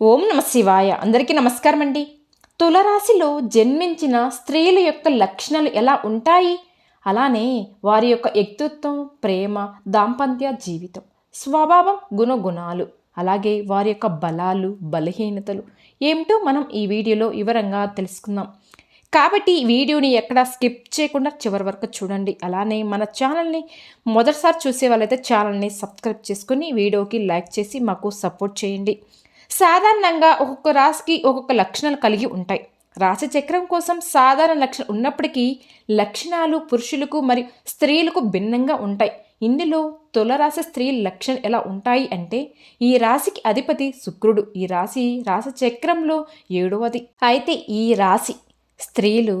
ఓం నమ శివాయ. అందరికీ నమస్కారం అండి తులరాశిలో జన్మించిన స్త్రీల యొక్క లక్షణాలు ఎలా ఉంటాయి? అలానే వారి యొక్క వ్యక్తిత్వం ప్రేమ దాంపత్య జీవితం స్వభావం గుణగుణాలు అలాగే వారి యొక్క బలాలు బలహీనతలు ఏమిటో మనం ఈ వీడియోలో వివరంగా తెలుసుకుందాం. కాబట్టి ఈ వీడియోని ఎక్కడ స్కిప్ చేయకుండా చివరి వరకు చూడండి. అలానే మన ఛానల్ని మొదటిసారి చూసే వాళ్ళైతే ఛానల్ని సబ్స్క్రైబ్ చేసుకుని వీడియోకి లైక్ చేసి మాకు సపోర్ట్ చేయండి. సాధారణంగా ఒక్కొక్క రాశికి ఒక్కొక్క లక్షణాలు కలిగి ఉంటాయి. రాశి చక్రం కోసం సాధారణ లక్షణం ఉన్నప్పటికీ లక్షణాలు పురుషులకు మరియు స్త్రీలకు భిన్నంగా ఉంటాయి. ఇందులో తులరాశి స్త్రీ లక్షణాలు ఎలా ఉంటాయి అంటే ఈ రాశికి అధిపతి శుక్రుడు. ఈ రాశి రాశి చక్రంలో ఏడవది. అయితే ఈ రాశి స్త్రీలు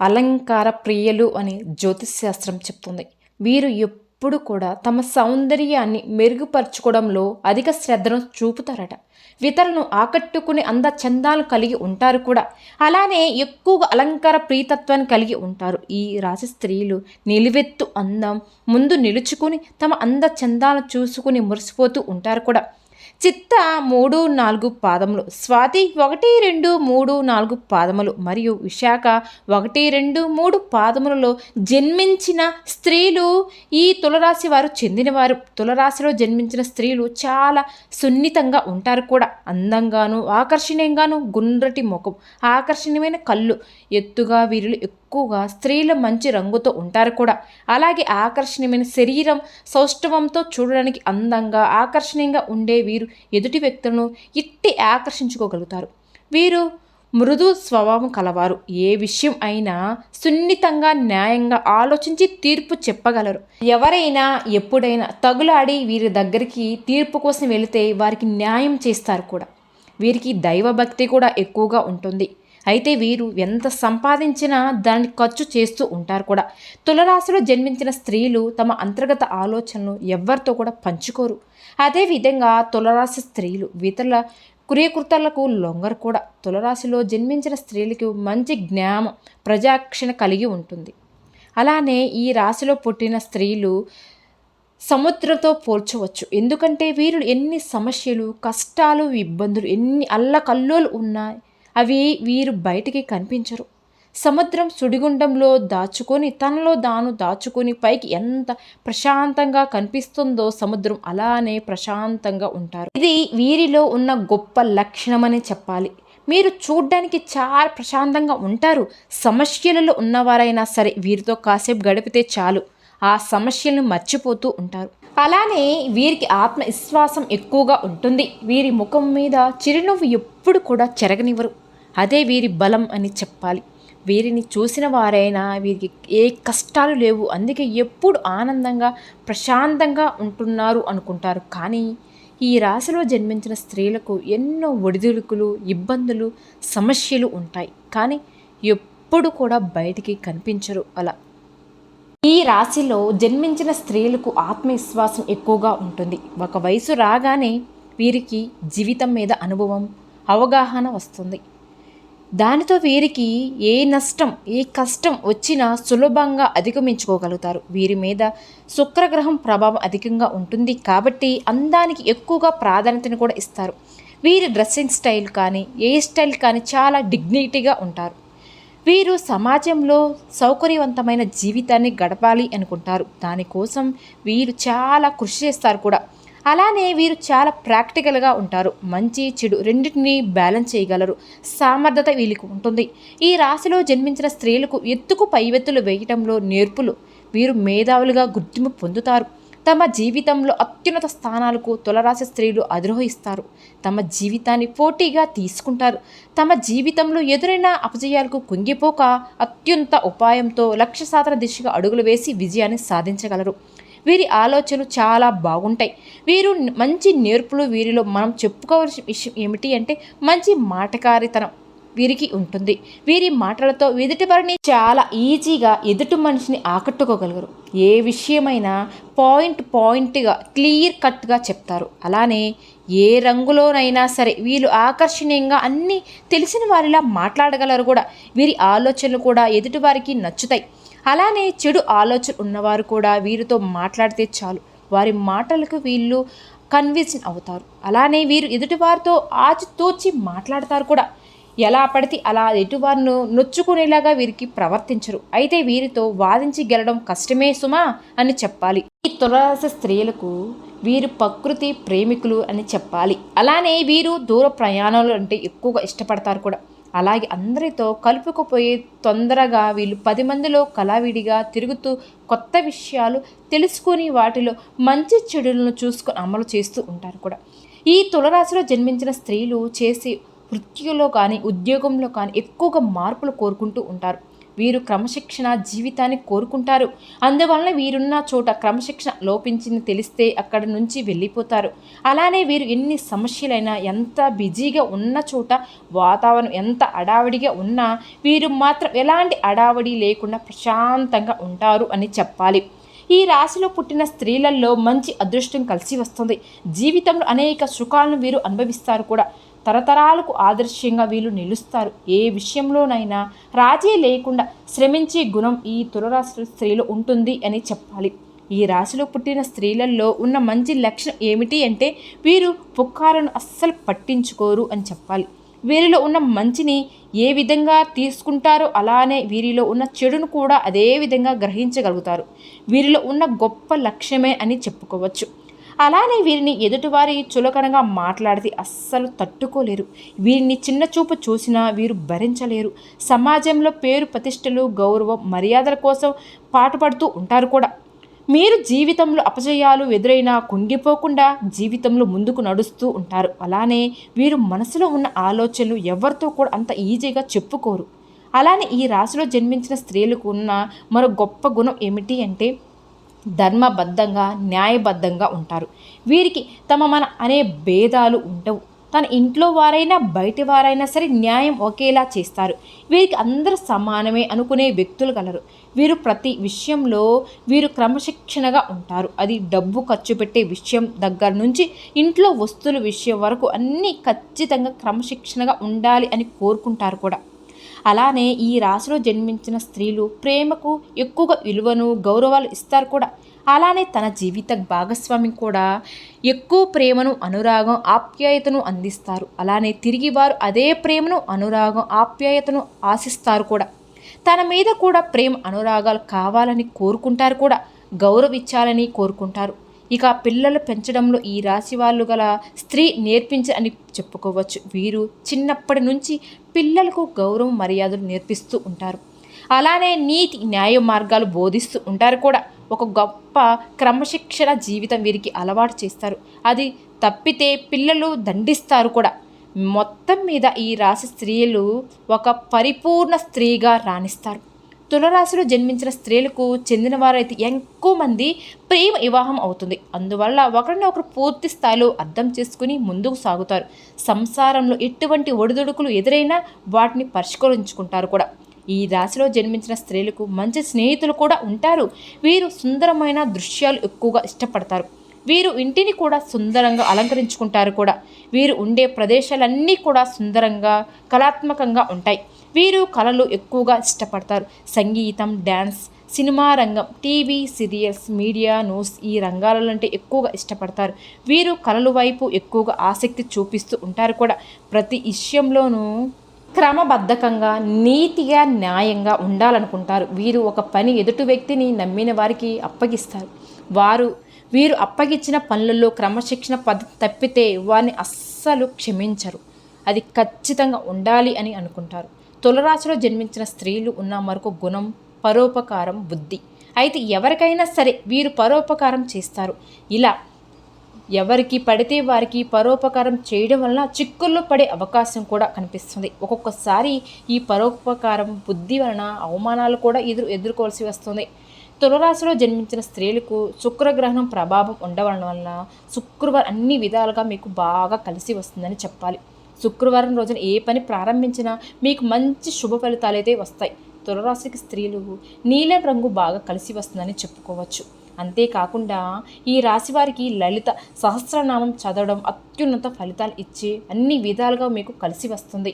అలంకార ప్రియులు అని జ్యోతిష్ శాస్త్రం చెప్తుంది. వీరు ఎప్పుడు కూడా తమ సౌందర్యాన్ని మెరుగుపరచుకోవడంలో అధిక శ్రద్ధను చూపుతారట. ఇతరులను ఆకట్టుకునే అంద చందాలు కలిగి ఉంటారు కూడా. అలానే ఎక్కువగా అలంకార ప్రీతత్వాన్ని కలిగి ఉంటారు. ఈ రాశి స్త్రీలు నిలువెత్తు అందం ముందు నిలుచుకుని తమ అంద చందాలను చూసుకుని మురిసిపోతూ ఉంటారు కూడా. చిత్త మూడు నాలుగు పాదములు స్వాతి ఒకటి రెండు మూడు నాలుగు పాదములు మరియు విశాఖ ఒకటి రెండు మూడు పాదములలో జన్మించిన స్త్రీలు ఈ తులరాశి వారు చెందినవారు. తులరాశిలో జన్మించిన స్త్రీలు చాలా సున్నితంగా ఉంటారు కూడా. అందంగాను ఆకర్షణీయంగాను గుండ్రటి ముఖం ఆకర్షణీయమైన కళ్ళు ఎత్తుగా వీరులు ఎక్కువగా స్త్రీలు మంచి రంగుతో ఉంటారు కూడా. అలాగే ఆకర్షణీయమైన శరీరం సౌష్ఠవంతో చూడడానికి అందంగా ఆకర్షణీయంగా ఉండే వీరు ఎదుటి వ్యక్తులను ఇట్టి ఆకర్షించుకోగలుగుతారు. వీరు మృదు స్వభావం కలవారు. ఏ విషయం అయినా సున్నితంగా న్యాయంగా ఆలోచించి తీర్పు చెప్పగలరు. ఎవరైనా ఎప్పుడైనా తగులాడి వీరి దగ్గరికి తీర్పు కోసం వెళితే వారికి న్యాయం చేస్తారు కూడా. వీరికి దైవభక్తి కూడా ఎక్కువగా ఉంటుంది. అయితే వీరు ఎంత సంపాదించినా దాన్ని ఖర్చు చేస్తూ ఉంటారు కూడా. తులరాశిలో జన్మించిన స్త్రీలు తమ అంతర్గత ఆలోచనలు ఎవరితో కూడా పంచుకోరు. అదేవిధంగా తులరాశి స్త్రీలు ఇతరుల కురియకృతాలకు లొంగరు కూడా. తులరాశిలో జన్మించిన స్త్రీలకు మంచి జ్ఞానం ప్రజాక్షణ కలిగి ఉంటుంది. అలానే ఈ రాశిలో పుట్టిన స్త్రీలు సముద్రంతో పోల్చవచ్చు. ఎందుకంటే వీరు ఎన్ని సమస్యలు కష్టాలు ఇబ్బందులు ఎన్ని అల్లకల్లోలు ఉన్నాయి అవి వీరు బయటికి కనిపించరు. సముద్రం సుడిగుండంలో దాచుకొని తనలో దాను దాచుకొని పైకి ఎంత ప్రశాంతంగా కనిపిస్తుందో సముద్రం అలానే ప్రశాంతంగా ఉంటారు. ఇది వీరిలో ఉన్న గొప్ప లక్షణమని చెప్పాలి. మీరు చూడ్డానికి చాలా ప్రశాంతంగా ఉంటారు. సమస్యలలో ఉన్నవారైనా సరే వీరితో కాసేపు గడిపితే చాలు. ఆ సమస్యలను మర్చిపోతూ ఉంటారు. అలానే వీరికి ఆత్మవిశ్వాసం ఎక్కువగా ఉంటుంది. వీరి ముఖం మీద చిరునవ్వు ఎప్పుడు కూడా చెరగనివ్వరు. అదే వీరి బలం అని చెప్పాలి. వీరిని చూసిన వారైనా వీరికి ఏ కష్టాలు లేవు. అందుకే ఎప్పుడు ఆనందంగా ప్రశాంతంగా ఉంటున్నారు అనుకుంటారు. కానీ ఈ రాశిలో జన్మించిన స్త్రీలకు ఎన్నో ఒడిదుడుకులు ఇబ్బందులు సమస్యలు ఉంటాయి. కానీ ఎప్పుడు కూడా బయటికి కనిపించరు అలా. ఈ రాశిలో జన్మించిన స్త్రీలకు ఆత్మవిశ్వాసం ఎక్కువగా ఉంటుంది. ఒక వయసు రాగానే వీరికి జీవితం మీద అనుభవం అవగాహన వస్తుంది. దానితో వీరికి ఏ నష్టం ఏ కష్టం వచ్చినా సులభంగా అధిగమించుకోగలుగుతారు. వీరి మీద శుక్రగ్రహం ప్రభావం అధికంగా ఉంటుంది కాబట్టి అందానికి ఎక్కువగా ప్రాధాన్యతను కూడా ఇస్తారు. వీరి డ్రెస్సింగ్ స్టైల్ కానీ ఏ స్టైల్ కానీ చాలా డిగ్నిటీగా ఉంటారు. వీరు సమాజంలో సౌకర్యవంతమైన జీవితాన్ని గడపాలి అనుకుంటారు. దానికోసం వీరు చాలా కృషి చేస్తారు కూడా. అలానే వీరు చాలా ప్రాక్టికల్గా ఉంటారు. మంచి చెడు రెండింటినీ బ్యాలెన్స్ చేయగలరు. సామర్థ్యత వీళ్ళకి ఉంటుంది. ఈ రాశిలో జన్మించిన స్త్రీలకు ఎత్తుకు పైవెత్తులు వేయటంలో నేర్పులు. వీరు మేధావులుగా గుర్తింపు పొందుతారు. తమ జీవితంలో అత్యున్నత స్థానాలకు తులరాశి స్త్రీలు అధిరోహిస్తారు. తమ జీవితాన్ని పోటీగా తీసుకుంటారు. తమ జీవితంలో ఎదురైన అపజయాలకు కుంగిపోక అత్యంత ఉపాయంతో లక్ష్య సాధన దిశగా అడుగులు వేసి విజయాన్ని సాధించగలరు. వీరి ఆలోచనలు చాలా బాగుంటాయి. వీరు మంచి నేర్పులు వీరిలో మనం చెప్పుకోవాల్సిన విషయం ఏమిటి అంటే మంచి మాటకారితనం వీరికి ఉంటుంది. వీరి మాటలతో ఎదుటి వారిని చాలా ఈజీగా ఎదుటి మనిషిని ఆకట్టుకోగలగరు ఏ విషయమైనా పాయింట్ పాయింట్గా క్లియర్ కట్గా చెప్తారు. అలానే ఏ రంగులోనైనా సరే వీళ్ళు ఆకర్షణీయంగా అన్నీ తెలిసిన వారిలా మాట్లాడగలరు కూడా. వీరి ఆలోచనలు కూడా ఎదుటి వారికి నచ్చుతాయి. అలానే చెడు ఆలోచన ఉన్నవారు కూడా వీరితో మాట్లాడితే చాలు. వారి మాటలకు వీళ్ళు కన్విన్స్ అవుతారు. అలానే వీరు ఎదుటివారితో ఆచితూచి మాట్లాడతారు కూడా. ఎలా పడితే అలా ఎటువారిను నొచ్చుకునేలాగా వీరికి ప్రవర్తించరు. అయితే వీరితో వాదించి గెలడం కష్టమే సుమా అని చెప్పాలి. ఈ తులరాశి స్త్రీలకు వీరు ప్రకృతి ప్రేమికులు అని చెప్పాలి. అలానే వీరు దూర ప్రయాణాలు అంటే ఎక్కువగా ఇష్టపడతారు కూడా. అలాగే అందరితో కలుపుకుపోయి తొందరగా వీళ్ళు పది మందిలో కళావిడిగా తిరుగుతూ కొత్త విషయాలు తెలుసుకొని వాటిలో మంచి చెడులను చూసుకొని అమలు చేస్తూ ఉంటారు కూడా. ఈ తులరాశిలో జన్మించిన స్త్రీలు చేసే వృత్తిలో కానీ ఉద్యోగంలో కానీ ఎక్కువగా మార్పులు కోరుకుంటూ ఉంటారు. వీరు క్రమశిక్షణ జీవితాన్ని కోరుకుంటారు. అందువలన వీరున్న చోట క్రమశిక్షణ లోపించింది తెలిస్తే అక్కడి నుంచి వెళ్ళిపోతారు. అలానే వీరు ఎన్ని సమస్యలైనా ఎంత బిజీగా ఉన్న చోట వాతావరణం ఎంత అడావిడిగా ఉన్నా వీరు మాత్రం ఎలాంటి అడావిడి లేకుండా ప్రశాంతంగా ఉంటారు అని చెప్పాలి. ఈ రాశిలో పుట్టిన స్త్రీలలో మంచి అదృష్టం కలిసి వస్తుంది. జీవితంలో అనేక సుఖాలను వీరు అనుభవిస్తారు కూడా. తరతరాలకు ఆదర్శంగా వీళ్ళు నిలుస్తారు. ఏ విషయంలోనైనా రాజీ లేకుండా శ్రమించే గుణం ఈ తులరాశి స్త్రీలో ఉంటుంది అని చెప్పాలి. ఈ రాశిలో పుట్టిన స్త్రీలలో ఉన్న మంచి లక్షణం ఏమిటి అంటే వీరు పుక్కాలను అస్సలు పట్టించుకోరు అని చెప్పాలి. వీరిలో ఉన్న మంచిని ఏ విధంగా తీసుకుంటారో అలానే వీరిలో ఉన్న చెడును కూడా అదే విధంగా గ్రహించగలుగుతారు. వీరిలో ఉన్న గొప్ప లక్ష్యమే అని చెప్పుకోవచ్చు. అలానే వీరిని ఎదుటివారి చులకనగా మాట్లాడితే అస్సలు తట్టుకోలేరు. వీరిని చిన్న చూపు చూసినా వీరు భరించలేరు. సమాజంలో పేరు ప్రతిష్టలు గౌరవం మర్యాదల కోసం పాటుపడుతూ ఉంటారు కూడా. మీరు జీవితంలో అపజయాలు ఎదురైనా కుంగిపోకుండా జీవితంలో ముందుకు నడుస్తూ ఉంటారు. అలానే వీరు మనసులో ఉన్న ఆలోచనలు ఎవరితో కూడా అంత ఈజీగా చెప్పుకోరు. అలానే ఈ రాశిలో జన్మించిన స్త్రీలకు ఉన్న మరో గొప్ప గుణం ఏమిటి అంటే ధర్మబద్ధంగా న్యాయబద్ధంగా ఉంటారు. వీరికి తమ మన అనే భేదాలు ఉండవు. తన ఇంట్లో వారైనా బయటి వారైనా సరే న్యాయం ఒకేలా చేస్తారు. వీరికి అందరూ సమానమే అనుకునే వ్యక్తులు కలరు వీరు ప్రతి విషయంలో వీరు క్రమశిక్షణగా ఉంటారు. అది డబ్బు ఖర్చు పెట్టే విషయం దగ్గర నుంచి ఇంట్లో వస్తువుల విషయం వరకు అన్నీ ఖచ్చితంగా క్రమశిక్షణగా ఉండాలి అని కోరుకుంటారు కూడా. అలానే ఈ రాశిలో జన్మించిన స్త్రీలు ప్రేమకు ఎక్కువగా విలువను గౌరవాలు ఇస్తారు కూడా. అలానే తన జీవిత భాగస్వామి కూడా ఎక్కువ ప్రేమను అనురాగం ఆప్యాయతను అందిస్తారు. అలానే తిరిగి వారు అదే ప్రేమను అనురాగం ఆప్యాయతను ఆశిస్తారు కూడా. తన మీద కూడా ప్రేమ అనురాగాలు కావాలని కోరుకుంటారు కూడా. గౌరవించాలని కోరుకుంటారు. ఇక పిల్లలు పెంచడంలో ఈ రాశి వాళ్ళు గల స్త్రీ నేర్పించి అని చెప్పుకోవచ్చు. వీరు చిన్నప్పటి నుంచి పిల్లలకు గౌరవం మర్యాదలు నేర్పిస్తూ ఉంటారు. అలానే నీతి న్యాయ మార్గాలు బోధిస్తూ ఉంటారు కూడా. ఒక గొప్ప క్రమశిక్షణ జీవితం వీరికి అలవాటు చేస్తారు. అది తప్పితే పిల్లలు దండిస్తారు కూడా. మొత్తం మీద ఈ రాశి స్త్రీలు ఒక పరిపూర్ణ స్త్రీగా రాణిస్తారు. తులరాశిలో జన్మించిన స్త్రీలకు చెందిన వారైతే ఎక్కువ మంది ప్రేమ వివాహం అవుతుంది. అందువల్ల ఒకరిని ఒకరు పూర్తి స్థాయిలో అర్థం చేసుకుని ముందుకు సాగుతారు. సంసారంలో ఎటువంటి ఒడిదుడుకులు ఎదురైనా వాటిని పరిష్కరించుకుంటారు కూడా. ఈ రాశిలో జన్మించిన స్త్రీలకు మంచి స్నేహితులు కూడా ఉంటారు. వీరు సుందరమైన దృశ్యాలు ఎక్కువగా ఇష్టపడతారు. వీరు ఇంటిని కూడా సుందరంగా అలంకరించుకుంటారు కూడా. వీరు ఉండే ప్రదేశాలన్నీ కూడా సుందరంగా కళాత్మకంగా ఉంటాయి. వీరు కళలు ఎక్కువగా ఇష్టపడతారు. సంగీతం డ్యాన్స్ సినిమా రంగం టీవీ సీరియల్స్ మీడియా న్యూస్ ఈ రంగాలలో అంటే ఎక్కువగా ఇష్టపడతారు. వీరు కళల వైపు ఎక్కువగా ఆసక్తి చూపిస్తూ ఉంటారు కూడా. ప్రతి విషయంలోనూ క్రమబద్ధకంగా నీతిగా న్యాయంగా ఉండాలనుకుంటారు. వీరు ఒక పని ఎదుటి వ్యక్తిని నమ్మిన వారికి అప్పగిస్తారు. వారు వీరు అప్పగించిన పనులలో క్రమశిక్షణ పద్ధతి తప్పితే వారిని అస్సలు క్షమించరు. అది ఖచ్చితంగా ఉండాలి అని అనుకుంటారు. తులరాశిలో జన్మించిన స్త్రీలు ఉన్న మరొక గుణం పరోపకారం బుద్ధి. అయితే ఎవరికైనా సరే వీరు పరోపకారం చేస్తారు. ఇలా ఎవరికి పడితే వారికి పరోపకారం చేయడం వలన చిక్కుల్లో పడే అవకాశం కూడా కనిపిస్తుంది. ఒక్కొక్కసారి ఈ పరోపకారం బుద్ధి వలన అవమానాలు కూడా ఎదురు ఎదుర్కోవాల్సి వస్తుంది. తులరాశిలో జన్మించిన స్త్రీలకు శుక్రగ్రహణం ప్రభావం ఉండవడం వలన శుక్రవారం అన్ని విధాలుగా మీకు బాగా కలిసి వస్తుందని చెప్పాలి. శుక్రవారం రోజున ఏ పని ప్రారంభించినా మీకు మంచి శుభ ఫలితాలు అయితే వస్తాయి. తులరాశికి స్త్రీలు నీలం రంగు బాగా కలిసి వస్తుందని చెప్పుకోవచ్చు. అంతేకాకుండా ఈ రాశి వారికి లలిత సహస్రనామం చదవడం అత్యున్నత ఫలితాలు ఇచ్చి అన్ని విధాలుగా మీకు కలిసి వస్తుంది.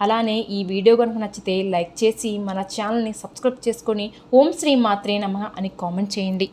అలానే ఈ వీడియో కనుక నచ్చితే లైక్ చేసి మన ఛానల్ని సబ్స్క్రైబ్ చేసుకొని ఓం శ్రీ మాత్రే నమ అని కామెంట్ చేయండి.